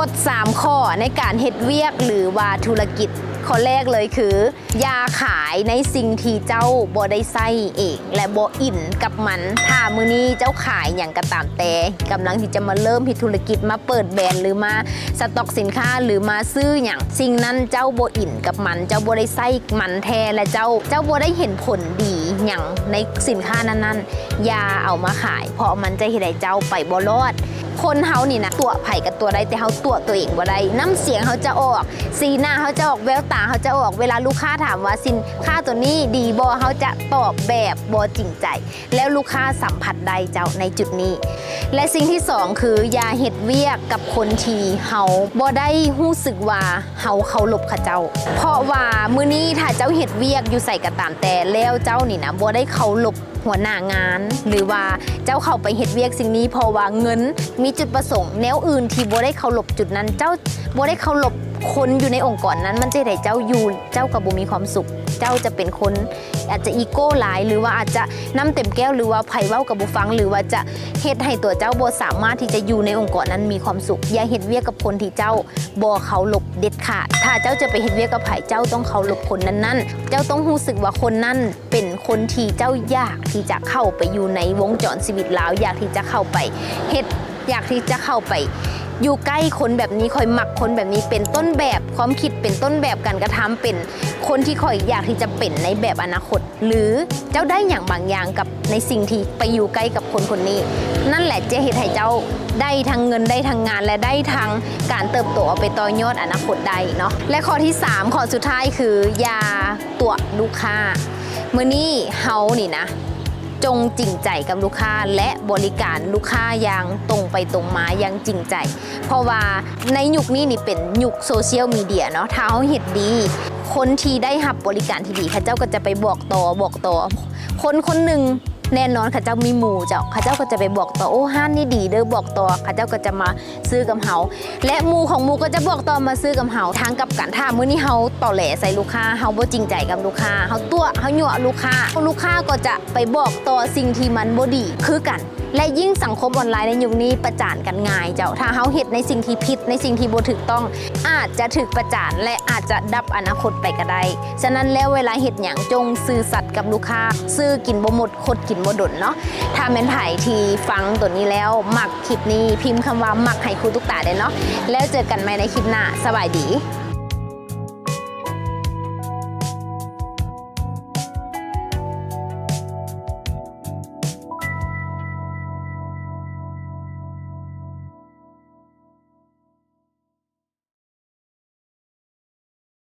กฎ3ข้อในการเฮ็ดเวียกหรือว่าธุรกิจข้อแรกเลยคือ อย่าขายในสิ่งที่เจ้าบ่ได้ใส่เองและบ่อินกับมันถ้ามื้อนี้เจ้าขายอย่างกระตามแต่กำลังที่จะมาเริ่มเฮ็ดธุรกิจมาเปิดแบรนด์หรือมาสต็อกสินค้าหรือมาซื้ออย่างสิ่งนั้นเจ้าบ่อินกับมัน เจ้าบ่ได้ใส่มันแท้และเจ้า เจ้าบ่ได้เห็นผลดีอย่างในสินค้านั้นๆอย่าเอามาขาย เพราะมันจะเฮ็ดให้เจ้าไปบ่รอด คนเฮานี่นะตัวไผ่กับตัวใดแต่เฮาตัวตัวเองบ่ได้น้ำเสียงเขาจะออก สีหน้าเขาจะออกแววตาเขาจะออกเวลาลูกค้าถามว่าสินค้าตัวนี้ดีบ่เขาจะตอบแบบบ่จริงใจ แล้วลูกค้าสัมผัสได้เจ้าในจุดนี้ และสิ่งที่สองคืออย่าเฮ็ดเวียกกับคนทีเฮาบ่ได้รู้สึกว่าเฮาเคารพเขาเจ้า เพราะว่ามื้อนี้ถ้าเจ้าเฮ็ดเวียกอยู่ใส่กระตามแต่แล้วเจ้านี่นะบ่ได้เคารพหัวหน้างาน หรือว่าเจ้าเข้าไปเฮ็ดเวียกสิ่งนี้เพราะว่าเงินมีจุดประสงค์แนวอื่นที่บ่ได้เคารพจุดนั้น เจ้าบ่ได้เคารพคนอยู่ในองค์กรนั้น มันจะให้เจ้าอยู่เจ้ากับบ่มีความสุข เจ้าจะเป็นคนอาจจะอีโก้หลาย หรือว่าอาจจะน้ำเต็มแก้วหรือว่าไผเว้ากับบุฟัง หรือว่าจะเฮ็ดให้ตัวเจ้าบ่สามารถที่จะอยู่ในองค์กรนั้นมีความสุข อย่าเฮ็ดเวียกกับคนที่เจ้าบ่เคารพเด็ดขาด ถ้าเจ้าจะไปเฮ็ดเวียกกับไผเจ้าต้องเคารพคนนั้นๆ เจ้าต้องรู้สึกว่าคนนั้นเป็นคนที่เจ้าอยากที่จะเข้าไปอยู่ในวงจรชีวิตลาวอยากที่จะเข้าไปเฮ็ด อยากที่จะเข้าไป อยู่ใกล้คนแบบนี้คอยหมักคนแบบนี้เป็นต้นแบบความคิดเป็นต้นแบบการกระทำเป็นคนที่คอยอยากที่จะเป็นในแบบอนาคต หรือเจ้าได้อย่างบางอย่างกับในสิ่งที่ไปอยู่ใกล้กับคนคนนี้ นั่นแหละจะเหตุให้เจ้าได้ทั้งเงินได้ทั้งงานและได้ทั้งการเติบโตเอาไปต่อยอดอนาคตได้เนาะและข้อที่ 3 ข้อสุดท้ายคือยาตัวลูกค้าเมื่อนี้เฮานี่นะ จงจริงใจกับลูกค้าและบริการลูกค้าอย่างตรงไปตรงมาอย่างจริงใจ เพราะว่าในยุคนี้นี่เป็นยุคโซเชียลมีเดียเนาะถ้าเขาเห็ดดี คนที่ได้หับบริการที่ดีเขาเจ้าก็จะไปบอกต่อบอกต่อคนคนหนึ่ง แน่นอนข้าเจ้ามีหมู่เจ้าข้าเจ้าก็จะไปบอกต่อโอ้ห้านนี่ดีเด้อบอกต่อข้าเจ้าก็จะมาซื้อกับเฮาและหมู่ของหมู่ก็จะบอกต่อมาซื้อกับเฮาทางกับกันถ้ามื้อนี้เฮาต่อแหลใส่ลูกค้าเฮาบ่จริงใจกับลูกค้าเฮาตัวเฮาหยั่วลูกค้าลูกค้าก็จะไปบอกต่อสิ่งที่มันบ่ดีคือกัน และยิ่งสังคมออนไลน์ในยุคนี้ประจานกันง่าย เจ้าถ้าเฮาเฮ็ดในสิ่งที่ผิดในสิ่งที่บ่ถูกต้อง อาจจะถูกประจานและอาจจะดับอนาคตไปก็ได้ฉะนั้นแล้วเวลาเฮ็ดหยังจงซื่อสัตย์กับลูกค้า ซื้อกินบ่หมดคดกินบ่ดนเนาะถ้าแม่นไผที่ฟังตัวนี้แล้วมักคลิปนี้พิมพ์คำว่ามักให้ครูตุ๊กตาได้เนาะแล้วเจอกันใหม่ในคลิปหน้าสบายดี